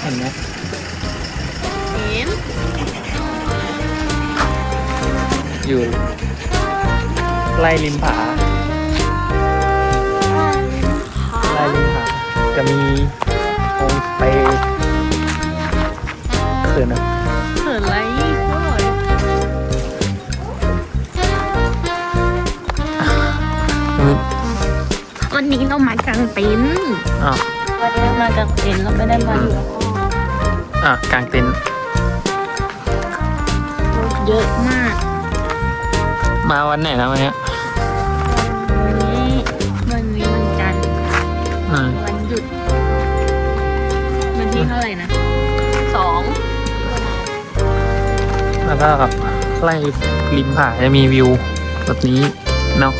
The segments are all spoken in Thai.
เห็นไหมเห็นอยู่ไล่ริมผาไล่ริมผาจะมีโฮมสเตย์เขินอะเขินไรโอ้ยอืมวันนี้เรามากางเต็นท์อ้าววันนี้เรา มากางเต็นท์เราไม่ได้มาอยู่ห้องอะกลางเต็นท์รถเยอะมาก มาวันไหนนะวันเนี้ยวันนี้วันนี้วันจันทร์อ่าวันหยุดวันที่เท่าไหร่นะสองแล้วก็ไล่ริมผาจะมีวิวแบบนี้เนาะ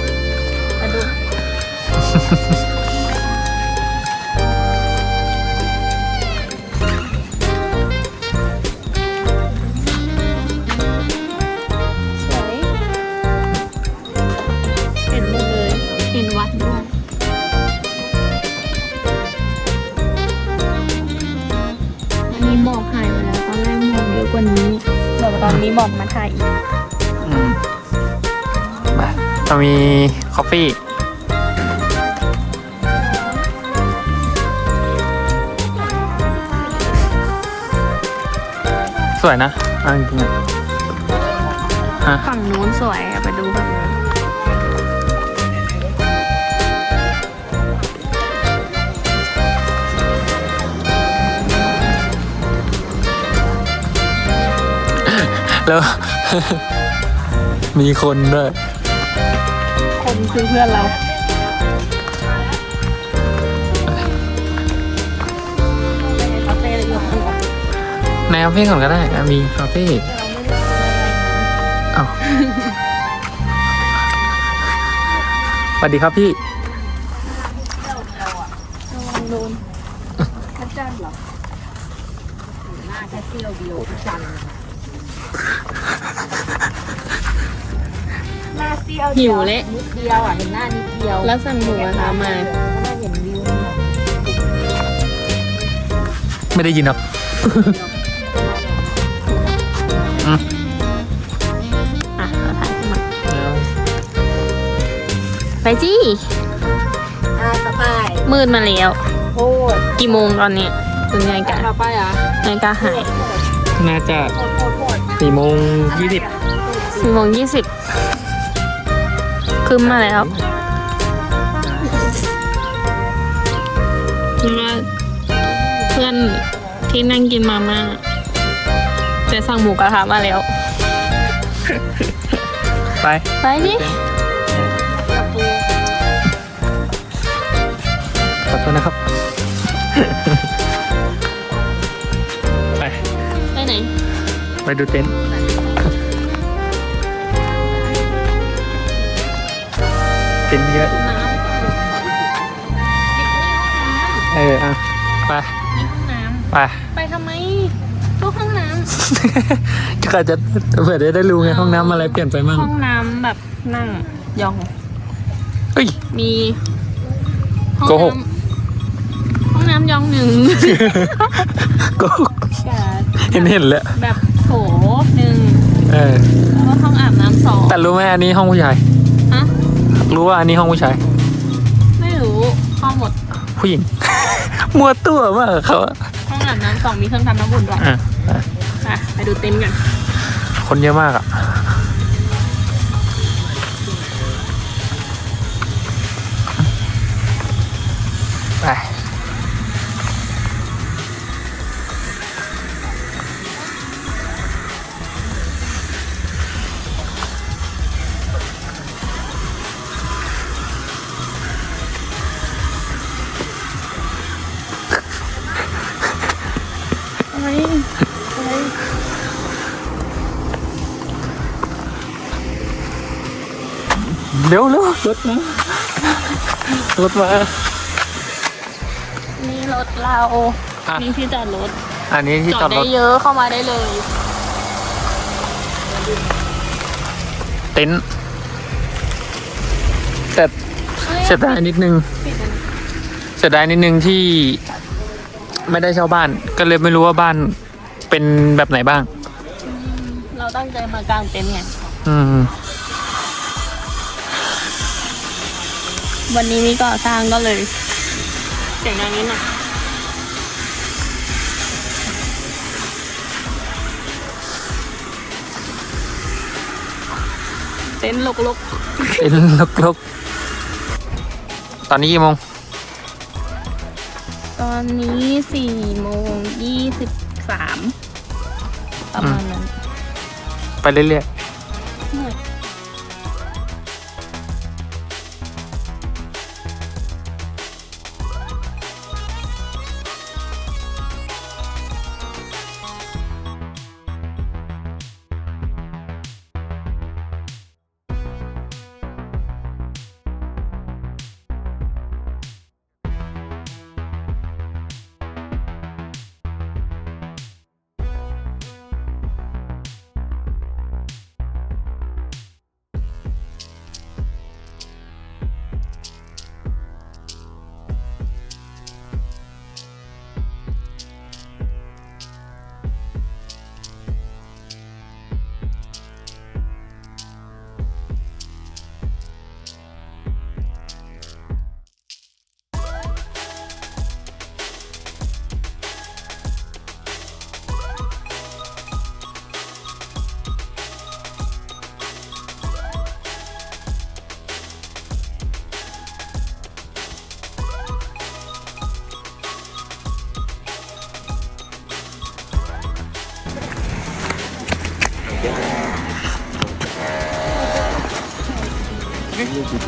เลยเห็นวัดด้วยอันนี้หมอกหายไปแล้วตอนแรกหมอกเยอะกว่านี้เดี๋ยวตอนนี้หมอกมาถ่ายอีกอืมไปเรามีคอฟฟี่สวยนะเอัจริงๆอะฮะ ฝั่งนู้นสวยอะไปดูฝั่งนู้น แล้ว มีคนด้วย คนคือเพื่อนเราคาเฟ่เลยอยู่ข้างหลังในคาเฟ่ก่อนก็ได้นะมีคาเฟ่อ้าวสวัสดีครับพี่ พระจันทร์เหรอหน้าแค่เที่ยวเดียวพระจันทร์ หน้าเที่ยวหิวเละ นิดเดียวอะเห็นหน้านิดเดียวแล้วสั่งหมูกระทะมาไม่เห็นวิวนี่หรอกไม่ได้ยินหรอกอะเอาถ่ายขึ้นมาไปจี้อ่าสบายมืดมาแล้ว โคตรกี่โมงตอนนี้ถึงนาฬิกาต่อไปอะนาฬิกาหายน่าจะโคตรโคตรโคตรสี่โมงยี่สิบ สี่โมงยี่สิบ คืมมาแล้วคิดว่าเพื่อนที่นั่งกินมาม่าจะสั่งหมูกระทะมาแล้ว ไป ไปดิขอโทษนะครับ ไป ไปไหน ไปดูเต็นท์ เต็นท์เยอะน้ำเอออะไปนี่ห้องน้ไปำไปทำไมก็ห้องน้จะอาจจะเผื่อจะได้รู้ไงห้องน้ำอะไรเปลี่ยนไปมั่งำห้องน้ำแบบนั่งยองเฮ้ยมีห้องโกหกน้ำห้องน้ำยองหนึ่งก็เห็นเห็นแล้วแบบโถหนึ่งเออแล้วก็ห้องอาบน้ำสองแต่รู้ไหมอันนี้ห้องผู้ชายฮะ รู้ว่าอันนี้ห้องผู้ชาย ไม่รู้ห้องหมด ผู้หญิง มัวตัวมากเขาอะห้องอาบน้ำสองมีเครื่องทำน้ำอุ่นด้วยอะไปอะไปดูเต็นท์กันคนเยอะมากอะไป เร็วเร็วรถนะรถมา นี่รถเรา อะ นี่ที่จอดรถอันนี้ที่จจออดดรได้ถเยอะเข้ามาได้เลย เต็นท์แต่เสียดายนิดนึงปิดอันนี้เสียดายนิดนึงที่ไม่ได้เช่าบ้าน ก็เลยไม่รู้ว่าบ้านเป็นแบบไหนบ้าง เราตั้งใจมากางเต็นท์ไงอืม วันนี้มีก่อสร้างก็เลย เสียงดังนิดหน่อยเต็นท์ลกเป็นลกๆ ตอนนี้กี่โมง ๆ ตอนนี้สี่โมงยี่สิบสามประมาณนั้น ไปเรื่อย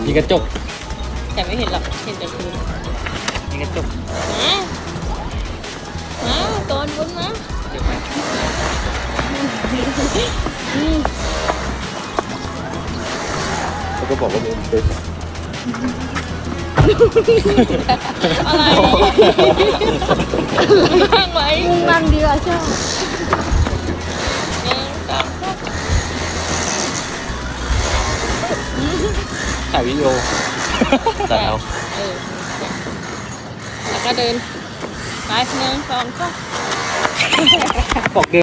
มีกระจกแต่ไม่เห็นหรอกเห็นแต่พื้นมีกระจกมามาตอนบนมาเขาก็บอกว่าเป็นอะไรข้างไว้มุงนั่งดีกว่าชอบ ถ่ายวิดีโอแต่แล้วเออแล้วก็เดินไปหนึ่งสองสาม บอกเก